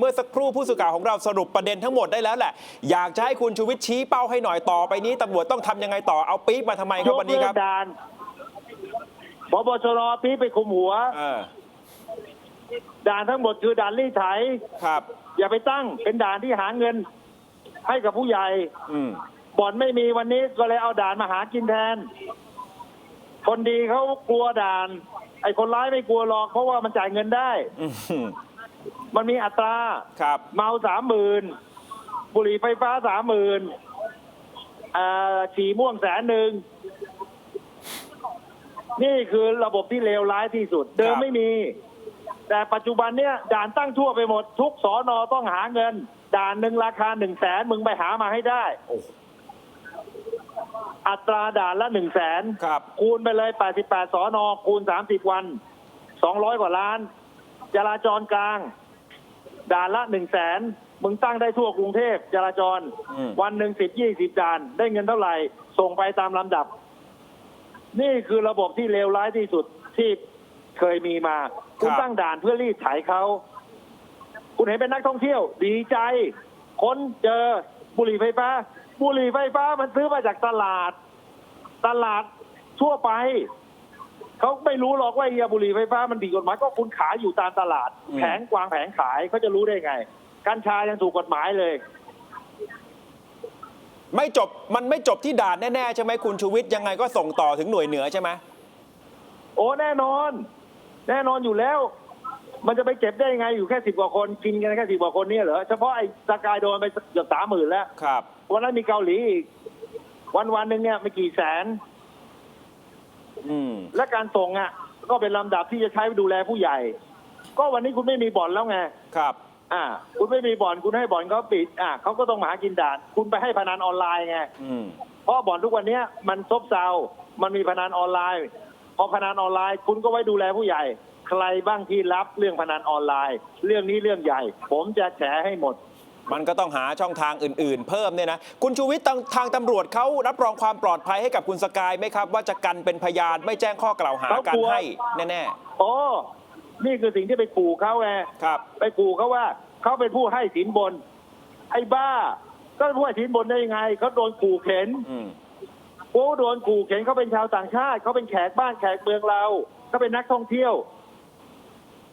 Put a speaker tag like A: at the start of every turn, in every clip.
A: เมื่อสักครู่ผู้สื่อข่าวของเราสรุปประเด็นทั้งหมดได้แล้วแหละ อยากจะให้คุณชูวิทย์ชี้เป้าให้หน่อยต่อไปนี้ตำรวจต้องทำยังไงต่อเอาปี๊บมาทำไมครับวันนี้ครับ
B: ยกเลิกด่านพบชรพี่ไปคุมหัว
A: เออ
B: ด่านทั้งหมดคือด่านรีดไถ
A: ครับ
B: อย่าไปตั้งเป็นด่านที่หาเงิน ให้กับผู้ใหญ่
A: อืม
B: บ่อนไม่มีวันนี้ก็เลยเอาด่านมาหากินแทน คนดีเขากลัวด่าน ไอ้คนร้ายไม่กลัวหรอกเพราะว่ามันจ่ายเงินได้
A: อืม
B: มันมีอัตรา
A: ครับ
B: เมาสามหมื่นบุหรี่ไฟฟ้าสามหมื่นอ่าฉี่ม่วงแสนหนึ่ง นี่คือระบบที่เลวร้ายที่สุด เดิ
A: ค
B: ม
A: รับ
B: ไม่มี แต่ปัจจุบันเนี่ย ด่านตั้งทั่วไปหมด ทุกสอนอต้องหาเงิน ด่านหนึ่งราคาหนึ่งแสนมึงไปหามาให้ได้
A: โอ้
B: อัตราด่านละหนึ่งแสน
A: ครับ
B: คูณไปเลย88สอนอคูณ30วัน200กว่าล้าน จราจรกลาง ด่านละ1 0 0 0 0แสนมึงตั้งได้ทั่วกรุงเทพจราจร
A: อืม
B: วันหนึ่งสิบยี่สิบด่าน ได้เงินเท่าไหร่ ส่งไปตามลำดับ นี่คือระบบที่เลวร้ายที่สุดที่เคยมีมา คุณตั้งด่านเพื่อรีดไถเขา คุณเห็นเป็นนักท่องเที่ยว ดีใจ ค้นเจอบุหรี่ไฟฟ้า บุหรี่ไฟฟ้ามันซื้อมาจากตลาด ตลาดทั่วไป เขาไม่รู้หรอกว่าเฮียบุหรี่ไฟฟ้ามันผิดกฎหมายก็คุณขายอยู่ตามตลาด
A: อืม
B: แผงกวางแผงขายเขาจะรู้ได้ไง กัญชายังถูกกฎหมายเลย
A: ไม่จบมันไม่จบที่ด่านแน่ ๆ ใช่ไหมคุณชูวิทย์ยังไงก็ส่งต่อถึงหน่วยเหนือใช่ไหม
B: โอ้แน่นอน แน่นอนอยู่แล้ว มันจะไปเก็บได้ยังไงอยู่แค่สิบกว่าคนกินกันแค่สิบกว่าคนเนี่ยเหรอเฉพาะไอ้สกายโดนไปเกือบสามหมื่นแล้ว
A: ครับ
B: วันนั้นมีเกาหลีอีก วันวันๆหนึ่งเนี่ยไม่กี่แสน
A: อืม
B: และการส่งอะ ก็เป็นลำดับที่จะใช้ดูแลผู้ใหญ่ ก็วันนี้คุณไม่มีบ่อนแล้วไง
A: ครับ
B: อ่า คุณไม่มีบ่อนคุณให้บ่อนเขาปิด อ่าเขาก็ต้องมาหากินด่าน คุณไปให้พนันออนไลน์ไง
A: อืม
B: เพราะบ่อนทุกวันเนี้ยมันซบเซา มันมีพนันออนไลน์ พอพนันออนไลน์ คุณก็ไว้ดูแลผู้ใหญ่ ใครบ้างที่รับเรื่องพนันออนไลน์ เรื่องนี้เรื่องใหญ่ ผมจะแฉให้หมด
A: มันก็ต้องหาช่องทางอื่น ๆ เพิ่มเนี่ยนะคุณชูวิทย์ทางทางตำรวจเขารับรองความปลอดภัยให้กับคุณสกายไหมครับ ว่าจะกันเป็นพยานไม่แจ้งข้อกล่าวหา
B: เขา
A: กัน
B: กลัว
A: ให้แน่
B: โอ้นี่คือสิ่งที่ไปขู่เขาไง
A: ๆครับ
B: ไปขู่เขาว่าเขาเป็นผู้ให้สินบน ไอ้บ้า ก็เป็นผู้ให้สินบนได้ยังไงเขาโดนขู่เข็น
A: อืม
B: โอ้โดนขู่เข็นเขาเป็นชาวต่างชาติเขาเป็นแขกบ้านแขกเมืองเราเขาเป็นนักท่องเที่ยว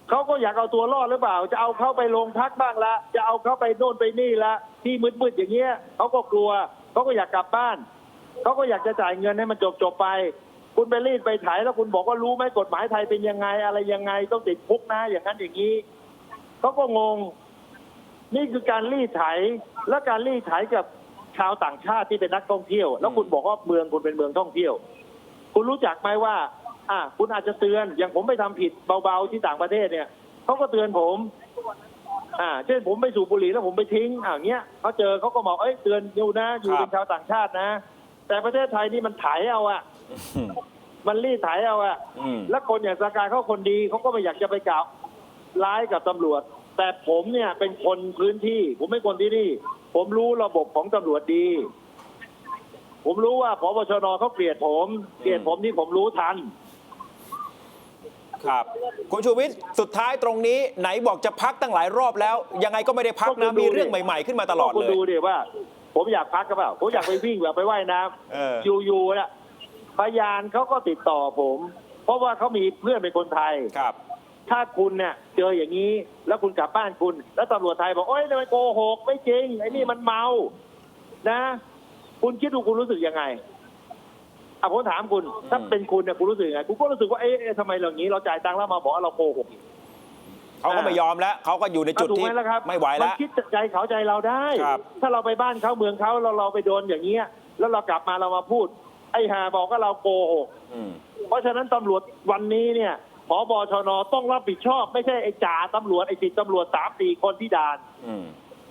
B: เขาก็อยากเอาตัวรอดหรือเปล่า จะเอาเขาไปโรงพักบ้างละ จะเอาเขาไปโน่นไปนี่ละ ที่มืดๆอย่างเงี้ยเขาก็กลัวเขาก็อยากกลับบ้านเขาก็อยากจะจ่ายเงินให้มันจบๆไป คุณไปรีดไปไถแล้วคุณบอกว่ารู้ไหมกฎหมายไทยเป็นยังไง อะไรยังไงต้องติดคุกนะ อย่างนั้นอย่างนี้เขาก็งง นี่คือการรีดไถและการรีดไถกับชาวต่างชาติที่เป็นนักท่องเที่ยว แล้วคุณบอกว่าเมืองคุณเป็นเมืองท่องเที่ยว คุณรู้จักไหมว่า อะคุณอาจจะเตือนอย่างผมไปทำผิดเบาๆที่ต่างประเทศเนี่ยเขาก็เตือนผม อ่า เช่นผมไปสูบบุหรี่แล้วผมไปทิ้งอ่าเงี้ยเขาเจอเขาก็บอกเอ้ยเตือนอยู่นะ อยู่
A: ครับ
B: เป็นชาวต่างชาตินะ แต่ประเทศไทยนี่มันไถเอาอะ
A: อืม
B: มันรีดไถเอาอะ
A: อืม
B: และคนอย่างสกายเขาคนดีเขาก็ไม่อยากจะไปกล่าวร้ายกับตำรวจ แต่ผมเนี่ยเป็นคนพื้นที่ ผมไม่คนที่นี่ ผมรู้ระบบของตำรวจดี ผมรู้ว่าพบชนเขาเกลียดผม เกลียดผมที่ผมรู้ทัน
A: ครับ คุณชูวิทย์สุดท้ายตรงนี้ไหนบอกจะพักตั้งหลายรอบแล้ว ยังไงก็ไม่ได้พัก
B: ก็คุ
A: นะ
B: ณดู
A: มีเรื่อง
B: ดิ
A: ใหม่ ๆขึ้นมาตลอด
B: คุณ
A: เลย
B: ดูดิว่า ผมอยากพักก็เปล่าผมอยากไปวิ่งแบบไปว่ายน้
A: เออำ
B: อยู่ๆน่ะพยานเขาก็ติดต่อผม เพราะว่าเขามีเพื่อนเป็นคนไทย
A: ครับ
B: ถ้าคุณเนี่ยเจออย่างนี้แล้วคุณกลับบ้านคุณ แล้วตำรวจไทยบอกโอ้ยนี่มันโกหกไม่จริงไอ้นี่มันเมา นะ คุณคิดดูคุณรู้สึกยังไง อะผมถามคุณ ถ้าเป็นคุณเนี่ยคุณรู้สึกยังไงคุณก็รู้สึกว่าเอ๊ะเอ๊ะทำไมเราอย่างนี้ เราจ่ายตังค์แล้วมาบอกว่าเราโกหกอีก
A: เขาก็ไม่ยอมแล้วเขาก็อยู่ในจุด
B: อะถูก
A: ที่
B: ไหมล่ะครับ
A: ไม่ไหว
B: มั
A: แล้ว
B: คิดใจเขาใจเราได้
A: ครับ
B: ถ้าเราไปบ้านเขาเมืองเขาเราเราไปโดนอย่างเงี้ยแล้วเรากลับมาเรามาพูด ไอ้หาบอกว่าเราโกหก
A: อืม
B: เพราะฉะนั้นตำรวจวันนี้เนี่ยผบชนต้องรับผิดชอบ ไม่ใช่ไอ้จ่าตำรวจไอ้ติดตำรวจสามสี่คนที่ด่าน
A: อืม